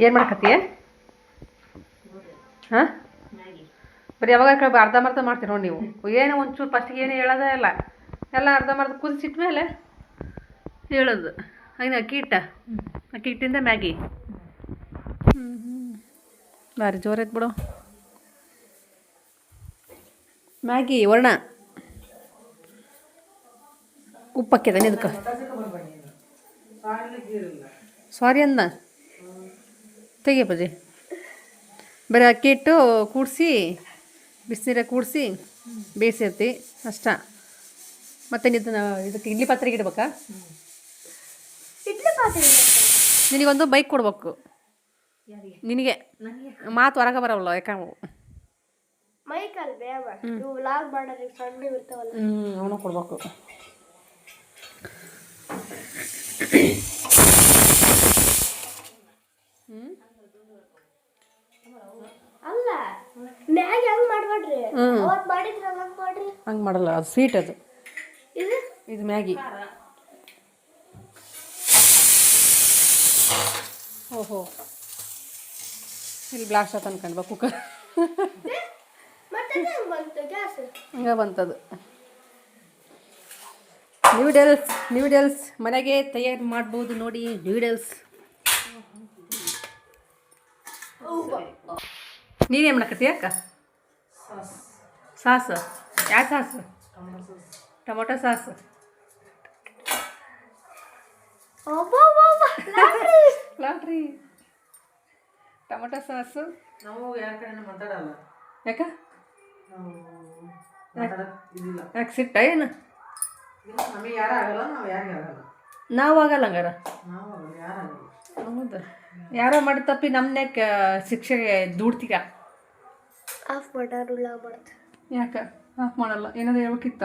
ಏನು ಮಾಡಕತ್ತೀಯ? ಹಾಂ? ಬರೀ ಯಾವಾಗ ಕೇಳಿ ಅರ್ಧಂಬರ್ಧ ಮಾಡ್ತೀರಿ ನೋಡಿ ನೀವು. ಏನು ಒಂಚೂರು ಫಸ್ಟಿಗೆ ಏನು ಹೇಳೋದೇ ಇಲ್ಲ. ಎಲ್ಲ ಅರ್ಧಂಬರ್ಧ ಕುದಿಸಿಟ್ಟ ಮೇಲೆ ಹೇಳೋದು. ಐನು ಅಕ್ಕಿ ಹಿಟ್ಟ. ಅಕ್ಕಿ ಹಿಟ್ಟಿಂದ ಮ್ಯಾಗಿ. ಹ್ಞೂ ಭಾರಿ ಜೋರೈತೆ ಬಿಡು. ಮ್ಯಾಗಿ ವರ್ಣ ಉಪ್ಪಕ್ಕೆ ಇದಕ್ಕೆ ಸಾರಿ ಅಂದ. ತೆಗಿ ಬಜೆ ಬರೀ ಅಕ್ಕಿ ಹಿಟ್ಟು ಕೂಡಿಸಿ ಬಿಸಿನೀರಾಗ ಕೂಡಿಸಿ ಬೇಯಿಸಿರ್ತಿ ಅಷ್ಟ. ಮತ್ತೆ ಇದನ್ನ ಇದಕ್ಕೆ ಇಡ್ಲಿ ಪಾತ್ರೆಗೆ ಇಡ್ಬೇಕಾ? ಇಡ್ಲಿ ಪಾತ್ರೆ ನಿನಗೊಂದು ಬೈಕ್ ಕೊಡ್ಬೇಕು. ನಿನಗೆ. ಮಾತು ಹೊರಗೆ ಬರವಲ್ಲ ಯಾಕೆ? ಮೈಕಲ್ ಬೇವ. ಇವು ಲಾಗ್ ಮಾಡೋದು ಸಣ್ಣ ಇರ್ತಾವಲ್ಲ. ಹ್ಞೂ ಅವನು ಕೊಡ್ಬೇಕು ಅಲ್ಲ ಮ್ಯಾಗಿ ಹಂಗ್ ಮಾಡ್ಬೇಡ್ರಿ ಹ್ಮ್. ಅವತ್ ಮಾಡಿದ್ರಲ್ಲ ಹಂಗ್ ಮಾಡ್ರಿ ಹಂಗೆ ಮಾಡಲ್ಲ ಅದು ಸ್ವೀಟ್ ಅದು. ಇದು? ಮ್ಯಾಗಿ. ಓಹೋ. ಇಲ್ಲಿ ಬ್ಲಾಸ್ಟ್ ಆತ ಅನ್ಕಂಡ್ಬ ಕುಕ್ಕರ್ ಹೆಂಗ್ ಬಂತದು. ನ್ಯೂಡಲ್ಸ್ ನ್ಯೂಡಲ್ಸ್ ಮನೆಗೆ ತಯಾರು ಮಾಡ್ಬೋದು ನೋಡಿ ನ್ಯೂಡಲ್ಸ್ ನೀನೇನು ಮಾಡಕತ್ತಿ ಅಕ್ಕ? ಸಾಸ್. ಯಾವ sauce? Tomato sauce. Lottery. Tomato sauce. ನಾವು ಯಾರ ಕಡೆ ಮಾತಾಡಲ್ಲ. ಯಾಕ? ಯಾಕೆ ಸಿಟ್ಟ ಏನು? ನಮಗೆ ಯಾರು ಆಗಲ್ಲ ನಾವು ಯಾರಿಗೆ ಆಗಲ್ಲ. ನಾವು ಆಗಲ್ಲ ಹಂಗಾರ? ಯಾರು ಆಗಲ್ಲ. ಹೌದು. ಯಾರೋ ಮಾಡಿ ತಪ್ಪಿ ನಮ್ಮನೆ ಶಿಕ್ಷೆಗೆ ದೂಡ್ತೀಗ. ಆಫ್ ಮಾಡಾರು ಯಾಕ? ಆಫ್ ಮಾಡಲ್ಲ. ಏನಾದ್ರು ಹೇಳ್ಬೇಕಿತ್ತ?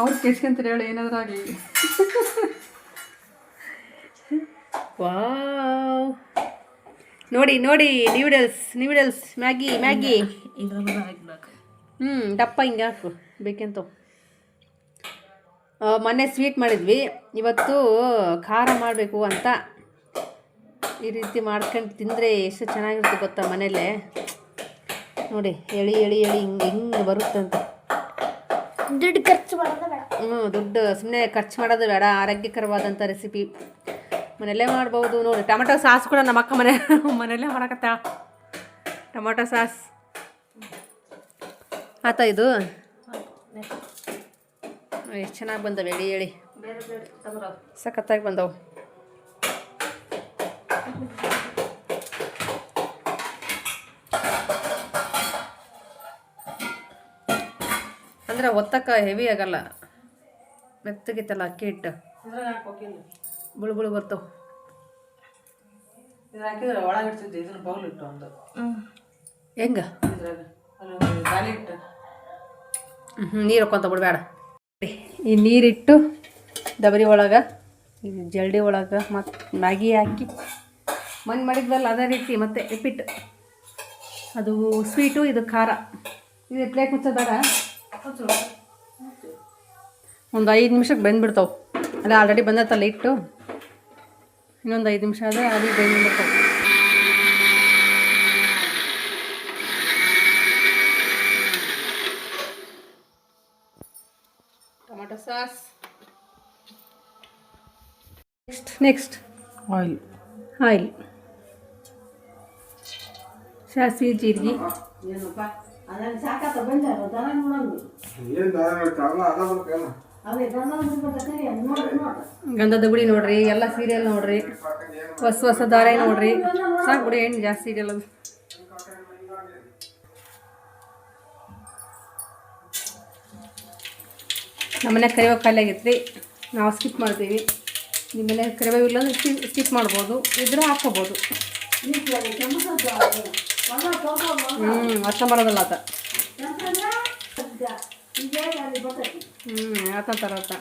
ಅವ್ರು ಕೇಸ್ಕೊಂತಾರೆ ಹೇಳಿ, ಏನಾದರೂ ಆಗಲಿ. ವಾವ್. ನೋಡಿ ನೋಡಿ ನ್ಯೂಡಲ್ಸ್ ನ್ಯೂಡಲ್ಸ್ ಮ್ಯಾಗಿ ಮ್ಯಾಗಿ. ಹ್ಞೂ ದಪ್ಪ ಹಿಂಗೆ ಹಾಕು. ಬೇಕೆಂತ ಮೊನ್ನೆ ಸ್ವೀಟ್ ಮಾಡಿದ್ವಿ. ಇವತ್ತು ಖಾರ ಮಾಡಬೇಕು ಅಂತ ಈ ರೀತಿ ಮಾಡ್ಕೊಂಡು ತಿಂದರೆ ಎಷ್ಟು ಚೆನ್ನಾಗಿರುತ್ತೆ ಗೊತ್ತಾ ಮನೇಲೆ? ನೋಡಿ, ಎಳಿ ಎಳಿ ಎಳಿ ಹಿಂಗೆ ಹಿಂಗೆ ಬರುತ್ತಂತ ದುಡ್ಡು ಖರ್ಚು ಮಾಡೋದು ಬೇಡ. ಹ್ಞೂ ದುಡ್ಡು ಸುಮ್ಮನೆ ಖರ್ಚು ಮಾಡೋದು ಬೇಡ ಆರೋಗ್ಯಕರವಾದಂಥ ರೆಸಿಪಿ ಮನೆಯಲ್ಲೇ ಮಾಡ್ಬೋದು ನೋಡಿ ಟೊಮೆಟೊ ಸಾಸ್ ಕೂಡ ನಮ್ಮ ಅಕ್ಕ ಮನೆ ಮನೆಯಲ್ಲೇ ಮಾಡಕತ್ತ? Tomato sauce. ಆತ ಇದು? ಎಷ್ಟು ಚೆನ್ನಾಗಿ ಬಂದವೆ ಹೇಳಿ ಹೇಳಿ. ಸಖತ್ತಾಗಿ ಬಂದವು. ಅಂದ್ರೆ ಒತ್ತಕ್ಕ ಹೆವಿ ಆಗಲ್ಲ. ಮೆತ್ತಗಿತ್ತಲ್ಲ ಅಕ್ಕಿ ಹಿಟ್ಟು. ಬುಳು ಬುಳು ಬರ್ತಾವೆ. ಹಾಕಿದ್ರೆ ಒಳಗೆ ಇಡ್ತಿದ್ದೆ ಇದನ್ನ ಬೌಲ್ ಇಟ್ಟು ಒಂದು. ಹೆಂಗ? ಇಟ್ಟು ಹ್ಞೂ ನೀರು ಹಾಕೊಂತ ಬಿಡಬೇಡ ಈ ನೀರಿಟ್ಟು ದಬರಿ ಒಳಗೆ ಈ ಜಲ್ಡಿ ಒಳಗೆ ಮತ್ತು ಮ್ಯಾಗಿ ಹಾಕಿ. ಮಣ್ಣು ಮಾಡಿದ್ವಲ್ಲ ಅದೇ ರೀತಿ ಮತ್ತು ಎಪ್ಪಿಟ್ಟು ಅದು ಸ್ವೀಟು ಇದು ಖಾರ. ಇದು ಪ್ಲೇಟ್ ಮುಚ್ಚೋದಾರ ಒಂದು ಐದು ನಿಮಿಷಕ್ಕೆ ಬೆಂದ್ಬಿಡ್ತಾವೆ. ಅಲ್ಲ ಆಲ್ರೆಡಿ ಬಂದತ್ತಲ್ಲ ಇಟ್ಟು. ಇನ್ನೊಂದು ಐದು ನಿಮಿಷ ಆದರೆ ಅದು ಬೆಂದ್ಬಿಡ್ತಾವೆ. Tomato sauce. Next next oil oil ಸಾಸಿವೆ ಜೀರಿಗೆ. ಏನಪ್ಪ ಅದನ್ನ ಸಾಕಾತ ಬಂದಾರ ದನ ನೋಡಂಗ ಏನ್ ದಾರ ಕಾರಣ ಅದ ಬರ್ಕಲ್ಲ ಅವೇ ದನ ಬರ್ಬೇಕಂದ್ರೆ ನೋಡ್ರಿ ನೋಡ್ರಿ. ಗಂಧದ ಗುಡಿ ನೋಡ್ರಿ ಎಲ್ಲ ಸೀರಿಯಲ್ ನೋಡ್ರಿ. ಹೊಸ ಹೊಸ ದಾರೆ ನೋಡ್ರಿ. ಸಾಕು ಬಿಡಿ ಏನು ಜಾಸ್ತಿ ಸೀರಿಯಲ್ ಅದು. ನಮ್ಮನೆ ಕರಿಬೇವು ಖಾಲಿ ಆಗೈತ್ರಿ. ನಾವು ಸ್ಕಿಪ್ ಮಾಡ್ತೀವಿ. ನಿಮ್ಮನೆ ಕರಿವ ಕರಿಬೇವು ಇಲ್ಲ ಅಂದ್ರೆ ಸ್ಕಿಪ್ ಮಾಡ್ಬೋದು. ಇದ್ರೆ ಹಾಕ್ಕೋಬೋದು. ಹ್ಞೂ ಅರ್ಥ ಮಾಡೋದಲ್ಲ ಆತ ಹ್ಞೂ ಆತ ಥರ ಆತ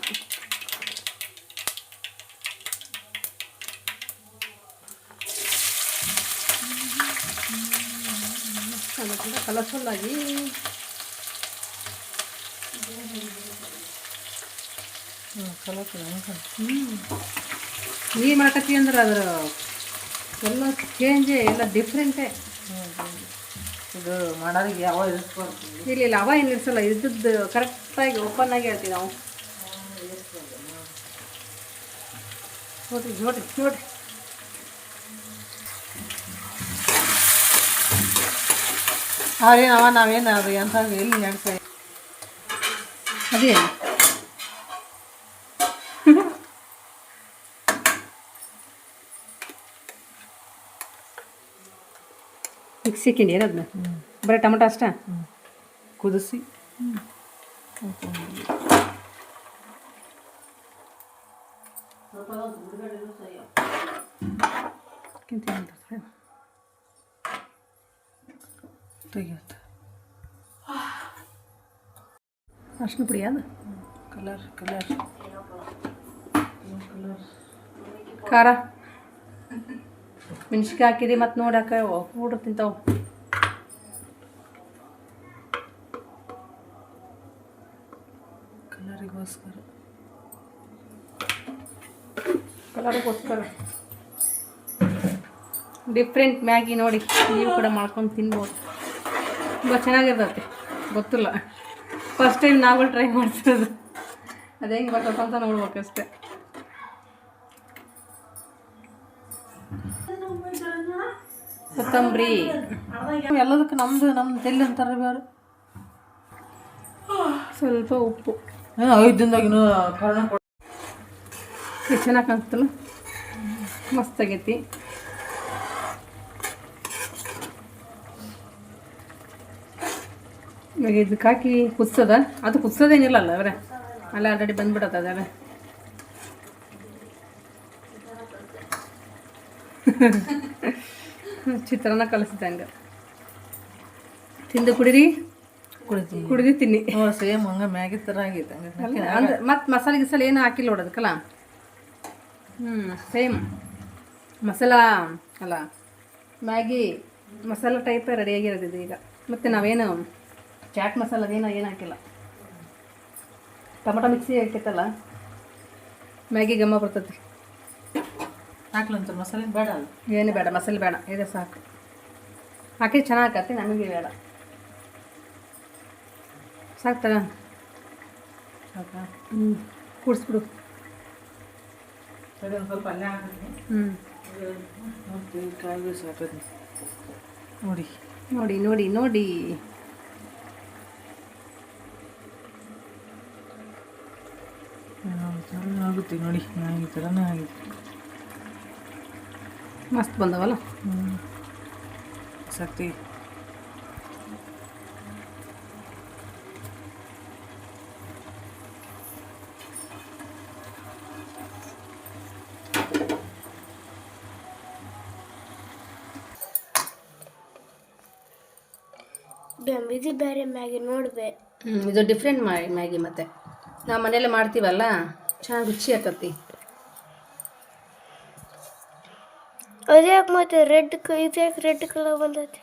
ಕಲರ್ಫುಲ್ ಆಗಿ ನೀರು ಮಾಡಕತ್ತಿ ಅಂದ್ರೆ ಅದ್ರ ಎಲ್ಲ ಚೇಂಜೇ ಎಲ್ಲ ಡಿಫ್ರೆಂಟೇ ಇದು ಮಾಡೋರಿಗೆ ಯಾವ ಇರಿಸ್ಬಾರ್ದು ಇಲ್ಲ ಇಲ್ಲ ಅವ ಏನು ಇರ್ಸಲ್ಲ ಇದ್ದದ್ದು ಕರೆಕ್ಟಾಗಿ ಓಪನ್ ಆಗಿ ಹೇಳ್ತೀವಿ ನಾವು. ನೋಡ್ರಿ ನೋಡ್ರಿ ನೋಡ್ರಿ. ಅವ್ರೇನು ಅವ ನಾವೇನು ಅದು ಎಂಥ ಎಲ್ಲಿ ನೆಡ್ಸ ಅದೇ. ಮಿಕ್ಸಿ ಕಿಂಡಿ ಏನದನ್ನ ಬರೀ ಟೊಮೆಟೊ ಅಷ್ಟೇ? ಕುದಿಸಿ. ತೆಗಿಯುತ್ತೆ ಅರ್ಶಿನ ಪುಡಿ ಅದು? ಕಲರ್ ಕಲರ್ ಖಾರ? ಮೆಣ್ಸಿನ್ಕಾಯಿ ಹಾಕಿರಿ ಮತ್ತು ನೋಡಾಕ ಹುಡ್ರು ತಿಂತಾವೆ. ಕಲರಿಗೋಸ್ಕರ. ಕಲರಿಗೋಸ್ಕರ. ಡಿಫ್ರೆಂಟ್ ಮ್ಯಾಗಿ ನೋಡಿ ನೀವು ಕೂಡ ಮಾಡ್ಕೊಂಡು ತಿನ್ಬೋದು. ತುಂಬ ಚೆನ್ನಾಗಿರ್ತೈತೆ ಗೊತ್ತಿಲ್ಲ. ಫಸ್ಟ್ ಟೈಮ್ ನಾವು ಟ್ರೈ ಮಾಡ್ತಿರೋದು. ಅದೇ ಹೆಂಗೆ ಬರ್ತಪ್ಪ ಅಂತ ನೋಡ್ಬೇಕಷ್ಟೆ. ಕೊತ್ತಂಬರಿ. ಎಲ್ಲದಕ್ಕೆ ನಮ್ದು ನಮ್ಮ ತೆಲ್ಲಿ ಅಂತಾರೆ ಬೇರೆ ಸ್ವಲ್ಪ ಉಪ್ಪು. ಐದಿಂದಾಗಿನೂ ಐದು ದಿನದಾಗಿನೂ ಕಾರಣ ಕೊಡ ಎಷ್ಟು ಚೆನ್ನಾಗಿ ಕಾಣಿಸ್ತಲ್ಲ ಮಸ್ತ್ ಆಗೈತಿ. ಇವಾಗ ಇದಕ್ಕೆ ಹಾಕಿ ಕುದಿಸೋದ? ಅದು ಕುದಿಸೋದೇನಿಲ್ಲ ಅಲ್ಲ ಅವರೇ? ಅಲ್ಲ ಆಲ್ರೆಡಿ ಬಂದ್ಬಿಡತ್ತೆ ಅದಾವೆ ಚಿತ್ರಾನ್ನ ಕಲಸಿದ ಹಂಗೆ. ತಿಂದು ಕುಡಿರಿ? ಕುಡಿದು ಕುಡಿದು ತಿನ್ನಿ. ಸೇಮ್ ಹಂಗೆ ಮ್ಯಾಗಿ ಥರ ಆಗೈತೆ ಅಂದ್ರೆ ಮತ್ತು ಮಸಾಲೆ ಗಿಸಾಲೆ ಏನು ಹಾಕಿಲ್ಲ ನೋಡೋದಕ್ಕಲ್ಲ ಹ್ಞೂ ಸೇಮ್. ಮಸಾಲ ಅಲ್ಲ ಮ್ಯಾಗಿ ಮಸಾಲ ಟೈಪೇ ರೆಡಿ ಇದು ಈಗ. ಮತ್ತು ನಾವೇನು ಚಾಟ್ ಮಸಾಲ ಅದೇನು ಏನು ಹಾಕಿಲ್ಲ. ಟೊಮೊಟೊ ಮಿಕ್ಸಿ ಹಾಕೈತಲ್ಲ? ಮ್ಯಾಗಿ ಗಮ್ಮ ಬರ್ತೈತಿ. ಹಾಕ್ಲಂತ ಮಸಾಲೆ ಬೇಡ ಏನು ಬೇಡ ಮಸಾಲೆ ಬೇಡ ಇದೆ ಸಾಕು. ಹಾಕಿ ಚೆನ್ನಾಗತ್ತೆ ನಮಗೆ ಬೇಡ. ಸಾಕು ತಗ ಸಾಕಾ? ಹ್ಞೂ ಕೂಡಿಸ್ಬಿಡು. ಸರಿ ಒಂದು ಸ್ವಲ್ಪ ಹಾಕಿದ್ನಿ ಹ್ಞೂ ಮತ್ತು ನೋಡಿ. ನೋಡಿ ನೋಡಿ ನೋಡಿ. ಆಗುತ್ತೆ ನೋಡಿ ಈ ಥರನೇ ಆಗಿದೆ ಮಸ್ತ್ ಬಂದವಲ್ಲ? ಹ್ಞೂ ಶಕ್ತಿ ಇದು ಬೇರೆ ಮ್ಯಾಗಿ ನೋಡ್ಬೇ. ಹ್ಞೂ ಇದು ಡಿಫ್ರೆಂಟ್ ಮಾಡಿ ಮ್ಯಾಗಿ ಮತ್ತೆ. ನಾವು ಮನೇಲಿ ಮಾಡ್ತೀವಲ್ಲ? ಚೆನ್ನಾಗಿ ರುಚಿ ಆಕತಿ ಅದ್ಯಾಕೆ ಮತ್ತೆ ರೆಡ್ ಇದ್ಯಾಕೆ ರೆಡ್ ಕಲರ್ ಬಂದೈತಿ?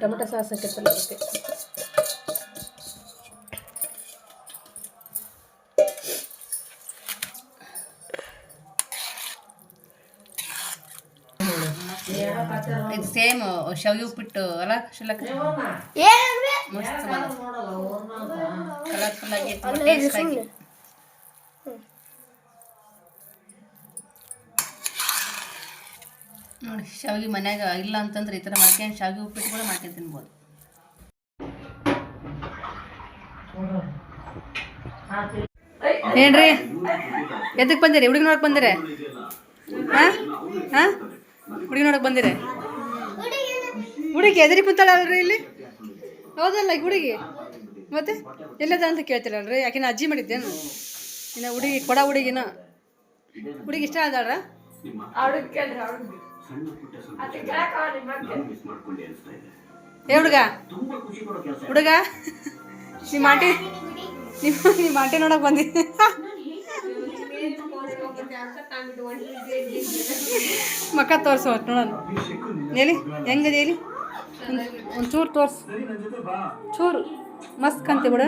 ಟೊಮೆಟೊ ಸಾಸ್ ಹಾಕಿರ್ತಲ್ಲ ಅದಕ್ಕೆ. ಇದು ಸೇಮ್ ಶವ್ಗಿ ಉಪ್ಪಿಟ್ಟು ಅಲ್ಲ ಶಿಲಕ್ ಏನಂದ್ರೆ ಮಸ್ತ್ ಕಲರ್ಫುಲ್ ಆಗಿ ನೋಡಿ, ಶಾವಿಗೆ ಮನ್ಯಾಗ ಇಲ್ಲ ಅಂತಂದ್ರೆ ಈ ಥರ ಮಾಡ್ಕೊಂಡು ಶಾವಿಗೆ ಉಪ್ಪಿಟ್ಟು ಕೂಡ ಮಾಡ್ಕೊಂಡು ತಿನ್ಬೋದು. ಏನ್ರಿ? ಎದಕ್ಕೆ ಬಂದಿರಿ? ಹುಡುಗಿ ನೋಡಕ್ ಬಂದಿರಿ? ಹಾಂ? ಹುಡುಗಿ ನೋಡಕ್ ಬಂದಿರಿ? ಹುಡುಗಿ ಎದರಿ ಕುಂತಾಳಲ್ರಿ ಇಲ್ಲಿ? ಹೌದಲ್ಲ ಈಗ ಹುಡುಗಿ? ಮತ್ತೆ? ಎಲ್ಲದ ಅಂತ ಕೇಳ್ತಿರಲ್ರಿ? ಯಾಕಿನ ಅಜ್ಜಿ ಮಾಡಿದ್ದೇನು? ಇನ್ನು ಹುಡುಗಿ, ಕೊಡ ಹುಡುಗಿನ? ಹುಡುಗಿ ಇಷ್ಟ ಆದಾಳ್ರ ಏ ಹುಡುಗ? ಹುಡುಗ? ನಿಮ್ಮ ಆಂಟಿ ನಿಮ್ಮ ನಿಮ್ಮ ಆಂಟಿ ನೋಡಕ್ ಬಂದಿ. ಮಕ್ಕ ತೋರ್ಸು ಒಟ್ಟು ನೋಡೋಣ. ಹೇಳಿ ಹೆಂಗದೆ ಎಲ್ಲಿ ಒಂಚೂರು ಚೂರು ತೋರ್ಸು. ಚೂರು. ಮಸ್ತ್ ಕಂತಿ ಬಿಡ.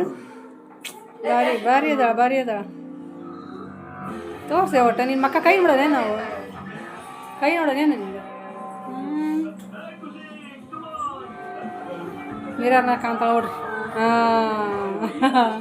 ಬಾರಿ ಬಾರಿ ಅದ ಬಾರಿ ಅದ ತೋರ್ಸೆ ಒಟ್ಟ ನಿನ್ನ ಮಕ್ಕ ಕೈ ಬಿಡೋದೇ ನಾವು ಕೈಯೊಳಗೆ ನನಗೆ ನೀರನ್ನ ಕಾಣ್ತಾಳ ನೋಡ್ರಿ ಹಾಂ